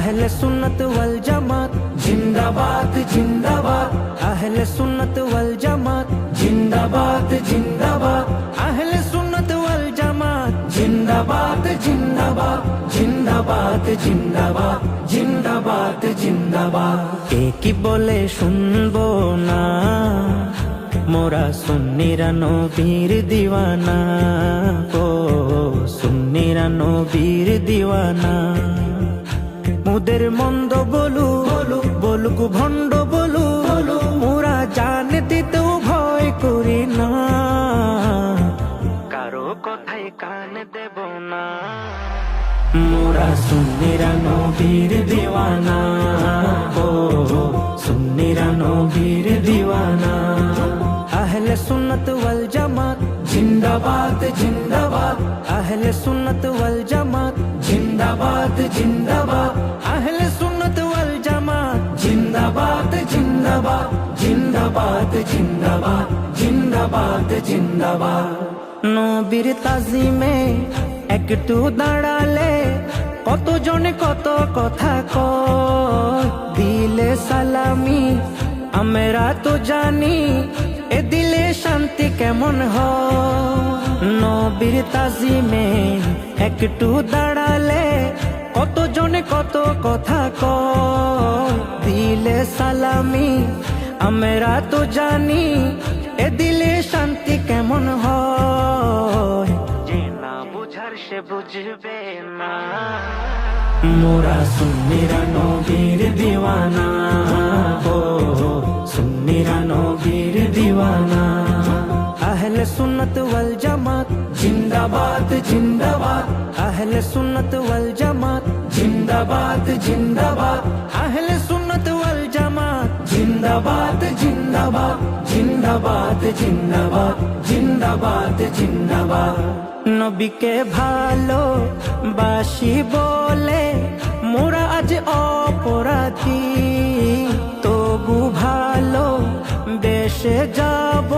আহলে সুন্নত ওয়াল জামাত জিন্দাবাদ জিন্দাবাদ আহলে সুন্নত ওয়াল জামাত জিন্দাবাদ জিন্দাবাদ আহলে সুন্নত ওয়াল জামাত জিন্দাবাদ জিন্দাবাদ জিন্দাবাদ জিন্দাবাদ জিন্দাবাদ জিন্দাবাদ কে কি বলে শুনব না মোরা সুন্নিরা নবীর দিওয়ানা ও সুন্নিরা নবীর দিওয়ানা মুদের মন্দ বলু বলু বলুক ভণ্ড বলু বলু মোরা জান দিতেও ভয় করি না। কারও কথাই কান দেব না। মোরা সুন্নিরা নবীর দিওয়ানা। ও সুন্নিরা নবীর দিওয়ানা। আহলে সুন্নত ওয়াল জামাত। জিন্দাবাদ জিন্দাবাদ। আহলে সুন্নত ওয়াল জামাত। জিন্দাবাদ জিন্দাবাদ। জিন্দাবাদ জিন্দাবাদ জিন্দাবাদ জিন্দাবাদ জিন্দাবাদ জিন্দাবাদ নবীর তাজিমে একটু দাঁড়ালে কতজনে কত কথা কয়? দিলে সালামি, আমরা তো জানি এ দিলে শান্তি কেমন হয়। নবীর তাজিমে একটু দাঁড়ালে কতজনে কত কথা কয়? সালামি, আমরা তো জানি, এ দিলে শান্তি কেমন হয়? যে না সে বুঝবে না। মোরা সুন্নিরা নবীর দিওয়ানা, ও, সুন্নিরা নবীর দিওয়ানা। আহলে সুন্নত ওয়াল জামাত, জিন্দাবাদ জিন্দাবাদ। আহলে সুন্নত ওয়াল জামাত, জিন্দাবাদ জিন্দাবাদ। আহলে জিন্দাবাদ জিন্দাবাদ জিন্দাবাদ জিন্দাবাদ জিন্দাবাদ জিন্দাবাদ নবীকে ভালো বাসি বলে মোরা আজ অপরাধী তবু ভালো বেশে যাব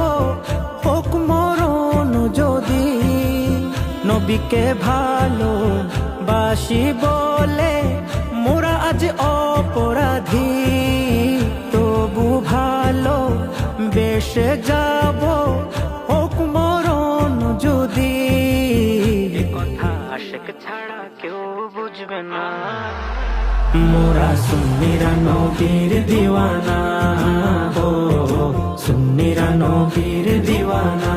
হোক মরণ যদি নবীকে ভালো বাসি বলে বেশে যাব হোক মরণ যদি। কথা আশেক ছাড়া কেউ বুঝবে না। মোরা সুন্নিরা নবীর দিওয়ানা ও সুন্নিরা নবীর দিওয়ানা।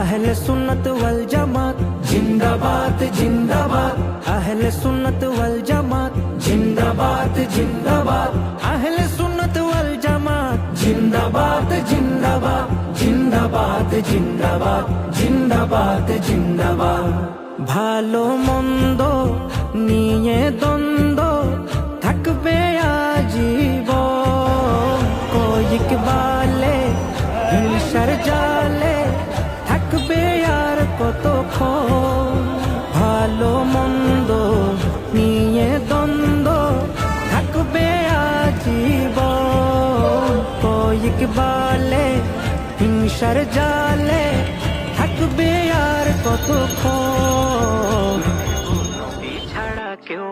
আহলে সুন্নত ওয়াল জামাত। জিন্দাবাদ জিন্দাবাদ। আহলে সুন্নত ওয়াল জামাত। জিন্দাবাদ জিন্দাবাদ। জিন্দাবাদ জিন্দাবাদ জিন্দাবাদ ভালো, মন্দ নিয়ে দ্বন্দ্ব থাকবে আজীব কয়েক বালে, হিংসার জালে থাকবে আর কতক্ষণ? ভালো, মন্দ নিয়ে দ্বন্দ্ব থাকবে আজীব কয়েক বালে হিংসার জালে থাকবে আর কতক্ষণ? ছাড়া কেউ